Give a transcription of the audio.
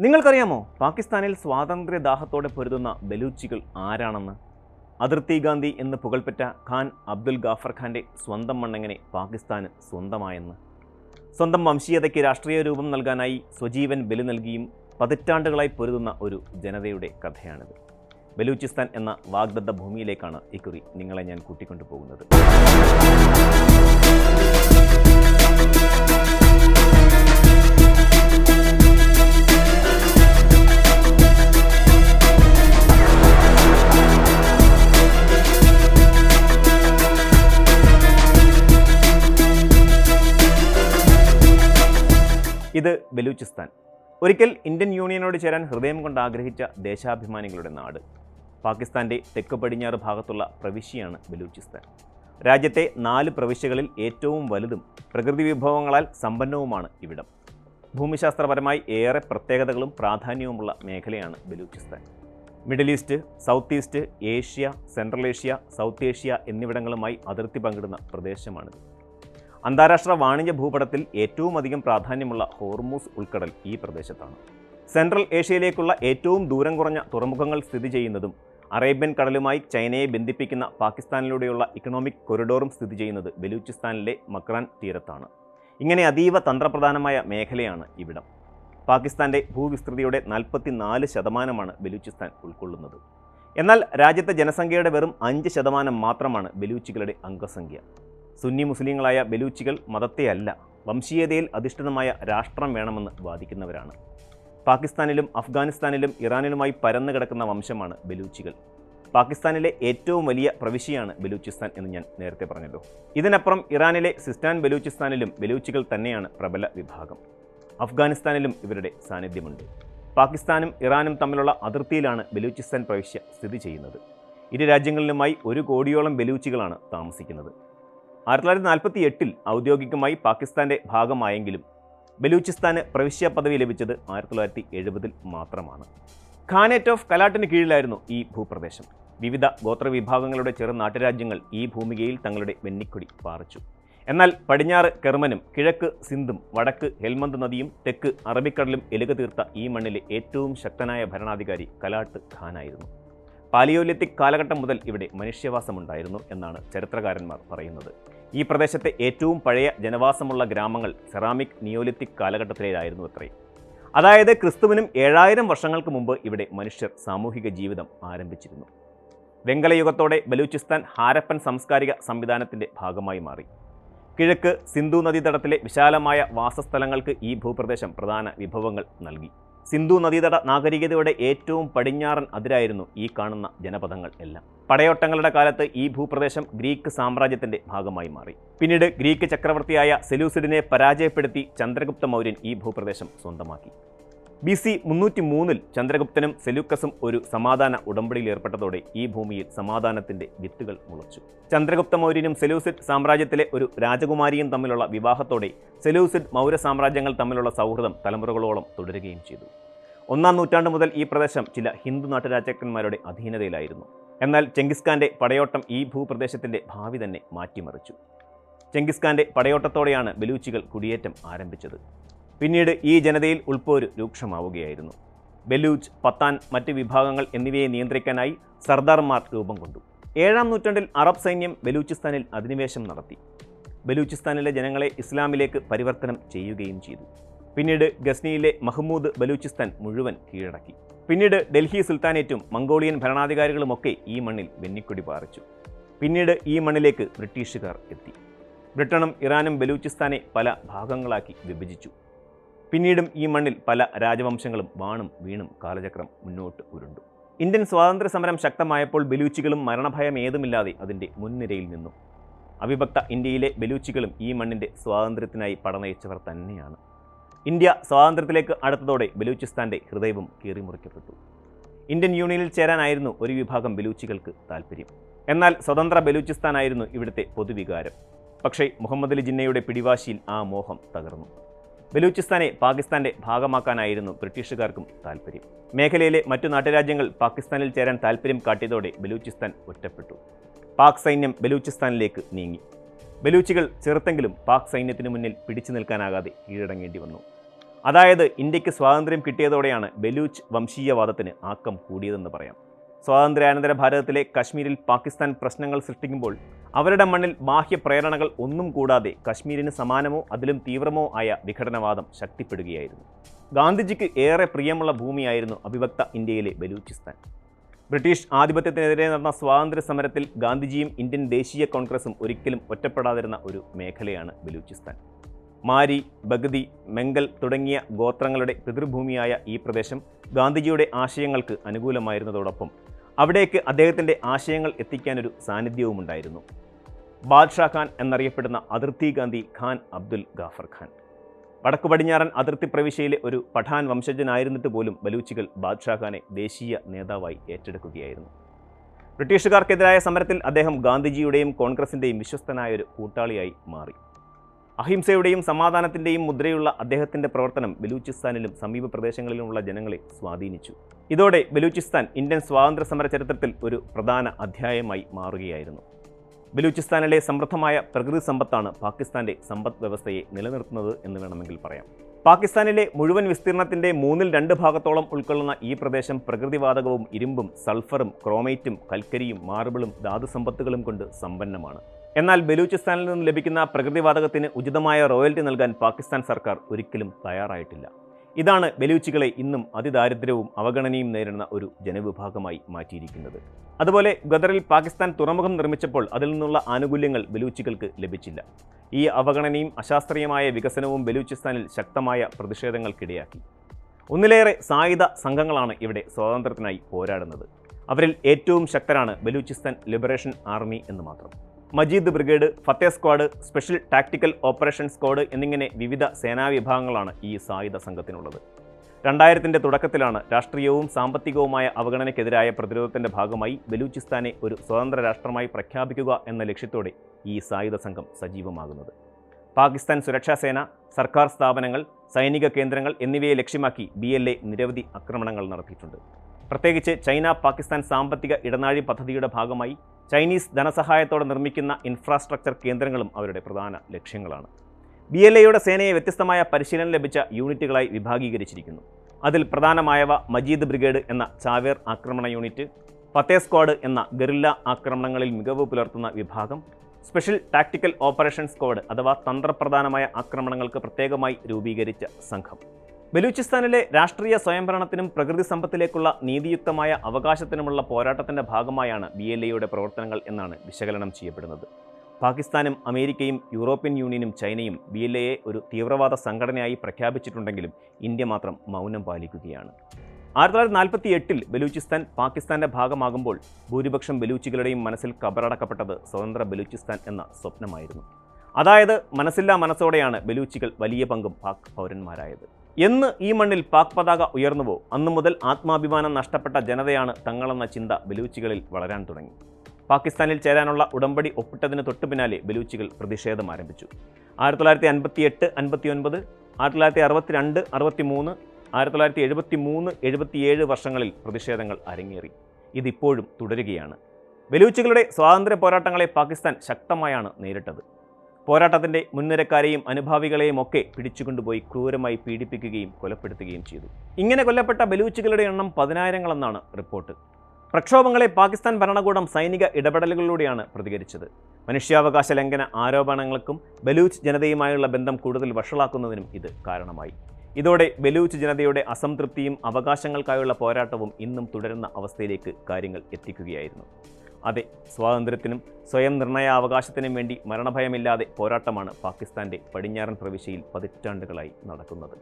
നിങ്ങൾക്കറിയാമോ പാകിസ്ഥാനിൽ സ്വാതന്ത്ര്യ ദാഹത്തോടെ പൊരുതുന്ന ബലൂച്ചികൾ ആരാണെന്ന്? അതിർത്തി ഗാന്ധി എന്ന് പുകൾപ്പെട്ട ഖാൻ അബ്ദുൽ ഗാഫർ ഖാന്റെ സ്വന്തം മണ്ണെങ്ങനെ പാകിസ്ഥാന് സ്വന്തമായെന്ന്? സ്വന്തം വംശീയതയ്ക്ക് രാഷ്ട്രീയ രൂപം നൽകാനായി സ്വജീവൻ ബലി നൽകിയും പതിറ്റാണ്ടുകളായി പൊരുതുന്ന ഒരു ജനതയുടെ കഥയാണിത്. ബലൂചിസ്ഥാൻ എന്ന വാഗ്ദത്ത ഭൂമിയിലേക്കാണ് ഇക്കുറി നിങ്ങളെ ഞാൻ കൂട്ടിക്കൊണ്ടു പോകുന്നത് ഇത് ബലൂചിസ്ഥാൻ. ഒരിക്കൽ ഇന്ത്യൻ യൂണിയനോട് ചേരാൻ ഹൃദയം കൊണ്ട് ആഗ്രഹിച്ച ദേശാഭിമാനികളുടെ നാട്. പാകിസ്ഥാന്റെ തെക്ക് പടിഞ്ഞാറ് ഭാഗത്തുള്ള പ്രവിശ്യയാണ് ബലൂചിസ്ഥാൻ. രാജ്യത്തെ നാല് പ്രവിശ്യകളിൽ ഏറ്റവും വലുതും പ്രകൃതി വിഭവങ്ങളാൽ സമ്പന്നവുമാണ് ഇവിടം. ഭൂമിശാസ്ത്രപരമായി ഏറെ പ്രത്യേകതകളും പ്രാധാന്യവുമുള്ള മേഖലയാണ് Balochistan. Middle East South East Asia Central Asia South Asia എന്നിവിടങ്ങളുമായി അതിർത്തി പങ്കിടുന്ന പ്രദേശമാണിത്. അന്താരാഷ്ട്ര വാണിജ്യ ഭൂപടത്തിൽ ഏറ്റവും അധികം പ്രാധാന്യമുള്ള ഹോർമൂസ് ഉൾക്കടൽ ഈ പ്രദേശത്താണ്. സെൻട്രൽ ഏഷ്യയിലേക്കുള്ള ഏറ്റവും ദൂരം കുറഞ്ഞ തുറമുഖങ്ങൾ സ്ഥിതി ചെയ്യുന്നതും അറേബ്യൻ കടലുമായി ചൈനയെ ബന്ധിപ്പിക്കുന്ന പാകിസ്ഥാനിലൂടെയുള്ള ഇക്കണോമിക് കൊറിഡോറും സ്ഥിതി ചെയ്യുന്നത് ബലൂചിസ്ഥാനിലെ മക്രാൻ തീരത്താണ്. ഇങ്ങനെ അതീവ തന്ത്രപ്രധാനമായ മേഖലയാണ് ഇവിടം. പാകിസ്ഥാന്റെ ഭൂവിസ്തൃതിയുടെ നാൽപ്പത്തിനാല് ശതമാനമാണ് ബലൂചിസ്ഥാൻ ഉൾക്കൊള്ളുന്നത്. എന്നാൽ രാജ്യത്തെ ജനസംഖ്യയുടെ വെറും അഞ്ച് ശതമാനം മാത്രമാണ് ബലൂച്ചികളുടെ അംഗസംഖ്യ. സുന്നി മുസ്ലിങ്ങളായ ബലൂച്ചികൾ മതത്തെയല്ല വംശീയതയിൽ അധിഷ്ഠിതമായ രാഷ്ട്രം വേണമെന്ന് വാദിക്കുന്നവരാണ്. പാകിസ്ഥാനിലും അഫ്ഗാനിസ്ഥാനിലും ഇറാനിലുമായി പരന്നു കിടക്കുന്ന വംശമാണ് ബലൂച്ചികൾ. പാകിസ്ഥാനിലെ ഏറ്റവും വലിയ പ്രവിശ്യയാണ് ബലൂചിസ്ഥാൻ എന്ന് ഞാൻ നേരത്തെ പറഞ്ഞല്ലോ. ഇതിനപ്പുറം ഇറാനിലെ സിസ്റ്റാൻ ബലൂചിസ്ഥാനിലും ബലൂച്ചികൾ തന്നെയാണ് പ്രബല വിഭാഗം. അഫ്ഗാനിസ്ഥാനിലും ഇവരുടെ സാന്നിധ്യമുണ്ട്. പാകിസ്ഥാനും ഇറാനും തമ്മിലുള്ള അതിർത്തിയിലാണ് ബലൂചിസ്ഥാൻ പ്രവിശ്യ സ്ഥിതി ചെയ്യുന്നത്. ഇരു രാജ്യങ്ങളിലുമായി ഒരു കോടിയോളം ബലൂച്ചികളാണ് താമസിക്കുന്നത്. ആയിരത്തി തൊള്ളായിരത്തി നാൽപ്പത്തി എട്ടിൽ ഔദ്യോഗികമായി പാകിസ്ഥാന്റെ ഭാഗമായെങ്കിലും ബലൂചിസ്ഥാന് പ്രവിശ്യ പദവി ലഭിച്ചത് ആയിരത്തി തൊള്ളായിരത്തി എഴുപതിൽ മാത്രമാണ്. ഖാനേറ്റ് ഓഫ് കലാട്ടിന് കീഴിലായിരുന്നു ഈ ഭൂപ്രദേശം. വിവിധ ഗോത്രവിഭാഗങ്ങളുടെ ചെറു നാട്ടുരാജ്യങ്ങൾ ഈ ഭൂമികയിൽ തങ്ങളുടെ വെന്നിക്കൊടി പാറിച്ചു. എന്നാൽ പടിഞ്ഞാറ് കെർമനും കിഴക്ക് സിന്ധും വടക്ക് ഹെൽമന്ത് നദിയും തെക്ക് അറബിക്കടലും എലുക തീർത്ത ഈ മണ്ണിലെ ഏറ്റവും ശക്തനായ ഭരണാധികാരി കലാട്ട് ഖാനായിരുന്നു. പാലിയോലിത്തിക് കാലഘട്ടം മുതൽ ഇവിടെ മനുഷ്യവാസമുണ്ടായിരുന്നു എന്നാണ് ചരിത്രകാരന്മാർ പറയുന്നത്. ഈ പ്രദേശത്തെ ഏറ്റവും പഴയ ജനവാസമുള്ള ഗ്രാമങ്ങൾ സെറാമിക് നിയോലിത്തിക് കാലഘട്ടത്തിലേതായിരുന്നു അത്രയും. അതായത് ക്രിസ്തുവിനും ഏഴായിരം വർഷങ്ങൾക്ക് മുമ്പ് ഇവിടെ മനുഷ്യർ സാമൂഹിക ജീവിതം ആരംഭിച്ചിരുന്നു. വെങ്കലയുഗത്തോടെ ബലൂചിസ്ഥാൻ ഹാരപ്പൻ സാംസ്കാരിക സംവിധാനത്തിന്റെ ഭാഗമായി മാറി. കിഴക്ക് സിന്ധു നദീതടത്തിലെ വിശാലമായ വാസസ്ഥലങ്ങൾക്ക് ഈ ഭൂപ്രദേശം പ്രധാന വിഭവങ്ങൾ നൽകി. സിന്ധു നദീതട നാഗരികതയുടെ ഏറ്റവും പടിഞ്ഞാറൻ അതിരായിരുന്നു ഈ കാണുന്ന ജനപദങ്ങൾ എല്ലാം. പടയോട്ടങ്ങളുടെ കാലത്ത് ഈ ഭൂപ്രദേശം ഗ്രീക്ക് സാമ്രാജ്യത്തിന്റെ ഭാഗമായി മാറി. പിന്നീട് ഗ്രീക്ക് ചക്രവർത്തിയായ സെലൂസിഡിനെ പരാജയപ്പെടുത്തി ചന്ദ്രഗുപ്ത മൗര്യൻ ഈ ഭൂപ്രദേശം സ്വന്തമാക്കി. ബി സി മുന്നൂറ്റി മൂന്നിൽ ചന്ദ്രഗുപ്തനും സെലൂക്കസും ഒരു സമാധാന ഉടമ്പടിയിൽ ഏർപ്പെട്ടതോടെ ഈ ഭൂമിയിൽ സമാധാനത്തിന്റെ വിത്തുകൾ മുളച്ചു. ചന്ദ്രഗുപ്ത മൗര്യനും സെലൂസിഡ് സാമ്രാജ്യത്തിലെ ഒരു രാജകുമാരിയും തമ്മിലുള്ള വിവാഹത്തോടെ സെലൂസിഡ് മൗര്യ സാമ്രാജ്യങ്ങൾ തമ്മിലുള്ള സൗഹൃദം തലമുറകളോളം തുടരുകയും ചെയ്തു. ഒന്നാം നൂറ്റാണ്ട് മുതൽ ഈ പ്രദേശം ചില ഹിന്ദു നാട്ടുരാജാക്കന്മാരുടെ അധീനതയിലായിരുന്നു. എന്നാൽ ചെങ്കിസ്ഖാന്റെ പടയോട്ടം ഈ ഭൂപ്രദേശത്തിന്റെ ഭാവി തന്നെ മാറ്റിമറിച്ചു. ചെങ്കിസ്ഖാന്റെ പടയോട്ടത്തോടെയാണ് ബലൂച്ചികൾ കുടിയേറ്റം ആരംഭിച്ചത്. പിന്നീട് ഈ ജനതയിൽ ഉൾപ്പോര് രൂക്ഷമാവുകയായിരുന്നു. ബലൂച്ച് പത്താൻ മറ്റ് വിഭാഗങ്ങൾ എന്നിവയെ നിയന്ത്രിക്കാനായി സർദാർമാർ രൂപം കൊണ്ടു. ഏഴാം നൂറ്റാണ്ടിൽ അറബ് സൈന്യം ബലൂചിസ്ഥാനിൽ അധിനിവേശം നടത്തി. ബലൂചിസ്ഥാനിലെ ജനങ്ങളെ ഇസ്ലാമിലേക്ക് പരിവർത്തനം ചെയ്യുകയും ചെയ്തു. പിന്നീട് ഗസ്നിയിലെ മഹ്മൂദ് ബലൂചിസ്ഥാൻ മുഴുവൻ കീഴടക്കി. പിന്നീട് ഡൽഹി സുൽത്താനേറ്റും മംഗോളിയൻ ഭരണാധികാരികളുമൊക്കെ ഈ മണ്ണിൽ വെന്നിക്കൊടി പാറിച്ചു. പിന്നീട് ഈ മണ്ണിലേക്ക് ബ്രിട്ടീഷുകാർ എത്തി. ബ്രിട്ടനും ഇറാനും ബലൂചിസ്ഥാനെ പല ഭാഗങ്ങളാക്കി വിഭജിച്ചു. പിന്നീടും ഈ മണ്ണിൽ പല രാജവംശങ്ങളും വാണും വീണും കാലചക്രം മുന്നോട്ട് ഉരുണ്ടു. ഇന്ത്യൻ സ്വാതന്ത്ര്യ സമരം ശക്തമായപ്പോൾ ബലൂച്ചികളും മരണഭയം ഏതുമില്ലാതെ അതിന്റെ മുൻനിരയിൽ നിന്നു. അവിഭക്ത ഇന്ത്യയിലെ ബലൂച്ചികളും ഈ മണ്ണിന്റെ സ്വാതന്ത്ര്യത്തിനായി പടനയിച്ചവർ തന്നെയാണ്. ഇന്ത്യ സ്വാതന്ത്ര്യത്തിലേക്ക് അടുത്തതോടെ ബലൂചിസ്ഥാന്റെ ഹൃദയവും കീറിമുറിക്കപ്പെട്ടു. ഇന്ത്യൻ യൂണിയനിൽ ചേരാനായിരുന്നു ഒരു വിഭാഗം ബലൂച്ചികൾക്ക് താൽപ്പര്യം. എന്നാൽ സ്വതന്ത്ര ബലൂചിസ്ഥാനായിരുന്നു ഇവിടുത്തെ പൊതുവികാരം. പക്ഷേ മുഹമ്മദ് അലി ജിന്നയുടെ പിടിവാശിയിൽ ആ മോഹം തകർന്നു. ബലൂചിസ്ഥാനെ പാകിസ്ഥാന്റെ ഭാഗമാക്കാനായിരുന്നു ബ്രിട്ടീഷുകാർക്കും താൽപ്പര്യം മേഖലയിലെ മറ്റു നാട്ടുരാജ്യങ്ങൾ പാകിസ്ഥാനിൽ ചേരാൻ താൽപ്പര്യം കാട്ടിയതോടെ ബലൂചിസ്ഥാൻ ഒറ്റപ്പെട്ടു. പാക് സൈന്യം ബലൂചിസ്ഥാനിലേക്ക് നീങ്ങി. ബലൂച്ചികൾ ചെറുത്തെങ്കിലും പാക് സൈന്യത്തിനു മുന്നിൽ പിടിച്ചു നിൽക്കാനാകാതെ കീഴടങ്ങേണ്ടി വന്നു. അതായത് ഇന്ത്യയ്ക്ക് സ്വാതന്ത്ര്യം കിട്ടിയതോടെയാണ് ബലൂച്ച് വംശീയവാദത്തിന് ആക്കം കൂടിയതെന്ന് പറയാം. സ്വാതന്ത്ര്യാനന്തര ഭാരതത്തിലെ കശ്മീരിൽ പാകിസ്ഥാൻ പ്രശ്നങ്ങൾ സൃഷ്ടിക്കുമ്പോൾ അവരുടെ മണ്ണിൽ ബാഹ്യ പ്രേരണകൾ ഒന്നും കൂടാതെ കശ്മീരിന് സമാനമോ അതിലും തീവ്രമോ ആയ വിഘടനവാദം ശക്തിപ്പെടുകയായിരുന്നു. ഗാന്ധിജിക്ക് ഏറെ പ്രിയമുള്ള ഭൂമിയായിരുന്നു അവിഭക്ത ഇന്ത്യയിലെ ബലൂചിസ്ഥാൻ. ബ്രിട്ടീഷ് ആധിപത്യത്തിനെതിരെ നടന്ന സ്വാതന്ത്ര്യ സമരത്തിൽ ഗാന്ധിജിയും ഇന്ത്യൻ ദേശീയ കോൺഗ്രസും ഒരിക്കലും ഒറ്റപ്പെടാതിരുന്ന ഒരു മേഖലയാണ് ബലൂചിസ്ഥാൻ. മാരി ബഗതി മെങ്കൽ തുടങ്ങിയ ഗോത്രങ്ങളുടെ പിതൃഭൂമിയായ ഈ പ്രദേശം ഗാന്ധിജിയുടെ ആശയങ്ങൾക്ക് അനുകൂലമായിരുന്നതോടൊപ്പം അവിടേക്ക് അദ്ദേഹത്തിന്റെ ആശയങ്ങൾ എത്തിക്കാനൊരു സാന്നിധ്യവുമുണ്ടായിരുന്നു. ബാദ്ഷാ ഖാൻ എന്നറിയപ്പെടുന്ന അതിർത്തി ഗാന്ധി ഖാൻ അബ്ദുൽ ഗാഫർ ഖാൻ. വടക്കു പടിഞ്ഞാറൻ അതിർത്തി പ്രവിശ്യയിലെ ഒരു പഠാൻ വംശജനായിരുന്നിട്ട് പോലും ബലൂച്ചികൾ ബാദ്ഷാ ഖാനെ ദേശീയ നേതാവായി ഏറ്റെടുക്കുകയായിരുന്നു. ബ്രിട്ടീഷുകാർക്കെതിരായ സമരത്തിൽ അദ്ദേഹം ഗാന്ധിജിയുടെയും കോൺഗ്രസിന്റെയും വിശ്വസ്തനായ ഒരു കൂട്ടാളിയായി മാറി. അഹിംസയുടെയും സമാധാനത്തിന്റെയും മുദ്രയുള്ള അദ്ദേഹത്തിന്റെ പ്രവർത്തനം ബലൂചിസ്ഥാനിലും സമീപ പ്രദേശങ്ങളിലുമുള്ള ജനങ്ങളെ സ്വാധീനിച്ചു. ഇതോടെ ബലൂചിസ്ഥാൻ ഇന്ത്യൻ സ്വാതന്ത്ര്യ സമര ചരിത്രത്തിൽ ഒരു പ്രധാന അധ്യായമായി മാറുകയായിരുന്നു. ബലൂചിസ്ഥാനിലെ സമൃദ്ധമായ പ്രകൃതി സമ്പത്താണ് പാകിസ്ഥാന്റെ സമ്പദ് വ്യവസ്ഥയെ നിലനിർത്തുന്നത് എന്ന് വേണമെങ്കിൽ പറയാം. പാകിസ്ഥാനിലെ മുഴുവൻ വിസ്തീർണത്തിന്റെ മൂന്നിൽ രണ്ട് ഭാഗത്തോളം ഉൾക്കൊള്ളുന്ന ഈ പ്രദേശം പ്രകൃതിവാതകവും ഇരുമ്പും സൾഫറും ക്രോമൈറ്റും കൽക്കരിയും മാർബിളും ധാതു സമ്പത്തുകളും കൊണ്ട് സമ്പന്നമാണ്. എന്നാൽ ബലൂചിസ്ഥാനിൽ നിന്ന് ലഭിക്കുന്ന പ്രകൃതിവാതകത്തിന് ഉചിതമായ റോയൽറ്റി നൽകാൻ പാകിസ്ഥാൻ സർക്കാർ ഒരിക്കലും തയ്യാറായിട്ടില്ല. ഇതാണ് ബലൂച്ചികളെ ഇന്നും അതിദാരിദ്ര്യവും അവഗണനയും നേരിടുന്ന ഒരു ജനവിഭാഗമായി മാറ്റിയിരിക്കുന്നത്. അതുപോലെ ഗദറിൽ പാകിസ്ഥാൻ തുറമുഖം നിർമ്മിച്ചപ്പോൾ അതിൽ നിന്നുള്ള ആനുകൂല്യങ്ങൾ ബലൂച്ചികൾക്ക് ലഭിച്ചില്ല. ഈ അവഗണനയും അശാസ്ത്രീയമായ വികസനവും ബലൂചിസ്ഥാനിൽ ശക്തമായ പ്രതിഷേധങ്ങൾക്കിടയാക്കി. ഒന്നിലേറെ സായുധ സംഘങ്ങളാണ് ഇവിടെ സ്വാതന്ത്ര്യത്തിനായി പോരാടുന്നത്. അവരിൽ ഏറ്റവും ശക്തരാണ് ബലൂചിസ്ഥാൻ ലിബറേഷൻ ആർമി എന്ന് മാത്രം. Majeed Brigade Fateh Squad Special Tactical Operation Squad എന്നിങ്ങനെ വിവിധ സേനാ വിഭാഗങ്ങളാണ് ഈ സായുധ സംഘത്തിനുള്ളത്. രണ്ടായിരത്തിന്റെ തുടക്കത്തിലാണ് രാഷ്ട്രീയവും സാമ്പത്തികവുമായ അവഗണനയ്ക്കെതിരായ പ്രതിരോധത്തിന്റെ ഭാഗമായി ബലൂചിസ്ഥാനെ ഒരു സ്വതന്ത്ര രാഷ്ട്രമായി പ്രഖ്യാപിക്കുക എന്ന ലക്ഷ്യത്തോടെ ഈ സായുധ സംഘം സജീവമാകുന്നത്. പാകിസ്ഥാൻ സുരക്ഷാ സേന സർക്കാർ സ്ഥാപനങ്ങൾ സൈനിക കേന്ദ്രങ്ങൾ എന്നിവയെ ലക്ഷ്യമാക്കി ബി എൽ എ നിരവധി ആക്രമണങ്ങൾ നടത്തിയിട്ടുണ്ട്. പ്രത്യേകിച്ച് ചൈന പാകിസ്ഥാൻ സാമ്പത്തിക ഇടനാഴി പദ്ധതിയുടെ ഭാഗമായി ചൈനീസ് ധനസഹായത്തോടെ നിർമ്മിക്കുന്ന ഇൻഫ്രാസ്ട്രക്ചർ കേന്ദ്രങ്ങളും അവരുടെ പ്രധാന ലക്ഷ്യങ്ങളാണ്. ബി എൽ എയുടെ സേനയെ വ്യത്യസ്തമായ പരിശീലനം ലഭിച്ച യൂണിറ്റുകളായി വിഭാഗീകരിച്ചിരിക്കുന്നു. അതിൽ പ്രധാനമായവ മജീദ് ബ്രിഗേഡ് എന്ന ചാവേർ ആക്രമണ യൂണിറ്റ് ഫത്തേ സ്ക്വാഡ് എന്ന ഗറില്ല ആക്രമണങ്ങളിൽ മികവ് പുലർത്തുന്ന വിഭാഗം സ്പെഷ്യൽ ടാക്ടിക്കൽ ഓപ്പറേഷൻ സ്ക്വാഡ് അഥവാ തന്ത്രപ്രധാനമായ ആക്രമണങ്ങൾക്ക് പ്രത്യേകമായി രൂപീകരിച്ച സംഘം. ബലൂചിസ്ഥാനിലെ രാഷ്ട്രീയ സ്വയംഭരണത്തിനും പ്രകൃതി സമ്പത്തിലേക്കുള്ള നീതിയുക്തമായ അവകാശത്തിനുമുള്ള പോരാട്ടത്തിന്റെ ഭാഗമായാണ് ബി എൽ എയുടെ പ്രവർത്തനങ്ങൾ എന്നാണ് വിശകലനം ചെയ്യപ്പെടുന്നത്. പാകിസ്ഥാനും അമേരിക്കയും യൂറോപ്യൻ യൂണിയനും ചൈനയും ബി എൽ എയെ ഒരു തീവ്രവാദ സംഘടനയായി പ്രഖ്യാപിച്ചിട്ടുണ്ടെങ്കിലും ഇന്ത്യ മാത്രം മൗനം പാലിക്കുകയാണ്. ആയിരത്തി തൊള്ളായിരത്തി നാൽപ്പത്തി എട്ടിൽ ബലൂചിസ്ഥാൻ പാകിസ്ഥാന്റെ ഭാഗമാകുമ്പോൾ ഭൂരിപക്ഷം ബലൂച്ചികളുടെയും മനസ്സിൽ കബറടക്കപ്പെട്ടത് സ്വതന്ത്ര ബലൂചിസ്ഥാൻ എന്ന സ്വപ്നമായിരുന്നു. അതായത് മനസ്സില്ലാ മനസ്സോടെയാണ് ബലൂച്ചികൾ വലിയ പങ്കും പാക് പൗരന്മാരായത്. എന്ന് ഈ മണ്ണിൽ പാക് പതാക ഉയർന്നുവോ അന്നു മുതൽ ആത്മാഭിമാനം നഷ്ടപ്പെട്ട ജനതയാണ് തങ്ങളെന്ന ചിന്ത ബലൂച്ചികളിൽ വളരാൻ തുടങ്ങി. പാകിസ്ഥാനിൽ ചേരാനുള്ള ഉടമ്പടി ഒപ്പിട്ടതിന് തൊട്ടു പിന്നാലെ ബലൂച്ചികൾ പ്രതിഷേധം ആരംഭിച്ചു. ആയിരത്തി തൊള്ളായിരത്തി അൻപത്തി എട്ട് അൻപത്തി ഒൻപത് ആയിരത്തി തൊള്ളായിരത്തി അറുപത്തി മൂന്ന് ആയിരത്തി തൊള്ളായിരത്തി എഴുപത്തി മൂന്ന് എഴുപത്തിയേഴ് വർഷങ്ങളിൽ പ്രതിഷേധങ്ങൾ അരങ്ങേറി. ഇതിപ്പോഴും തുടരുകയാണ്. ബലൂച്ചികളുടെ സ്വാതന്ത്ര്യ പോരാട്ടങ്ങളെ പാകിസ്ഥാൻ ശക്തമായാണ് നേരിട്ടത്. പോരാട്ടത്തിന്റെ മുൻനിരക്കാരെയും അനുഭാവികളെയും ഒക്കെ പിടിച്ചുകൊണ്ടുപോയി ക്രൂരമായി പീഡിപ്പിക്കുകയും കൊലപ്പെടുത്തുകയും ചെയ്തു. ഇങ്ങനെ കൊല്ലപ്പെട്ട ബലൂച്ചുകളുടെ എണ്ണം പതിനായിരങ്ങളെന്നാണ് റിപ്പോർട്ട്. പ്രക്ഷോഭങ്ങളെ പാകിസ്ഥാൻ ഭരണകൂടം സൈനിക ഇടപെടലുകളിലൂടെയാണ് പ്രതികരിച്ചത്. മനുഷ്യാവകാശ ലംഘന ആരോപണങ്ങൾക്കും ബലൂച്ച് ജനതയുമായുള്ള ബന്ധം കൂടുതൽ വഷളാക്കുന്നതിനും ഇത് കാരണമായി. ഇതോടെ ബലൂച്ച് ജനതയുടെ അസംതൃപ്തിയും അവകാശങ്ങൾക്കായുള്ള പോരാട്ടവും ഇന്നും തുടരുന്ന അവസ്ഥയിലേക്ക് കാര്യങ്ങൾ എത്തിക്കുകയായിരുന്നു. അതെ സ്വാതന്ത്ര്യത്തിനും സ്വയം നിർണയാവകാശത്തിനും വേണ്ടി മരണഭയമില്ലാതെ പോരാട്ടമാണ് പാകിസ്ഥാന്റെ പടിഞ്ഞാറൻ പ്രവിശ്യയിൽ പതിറ്റാണ്ടുകളായി നടക്കുന്നത്.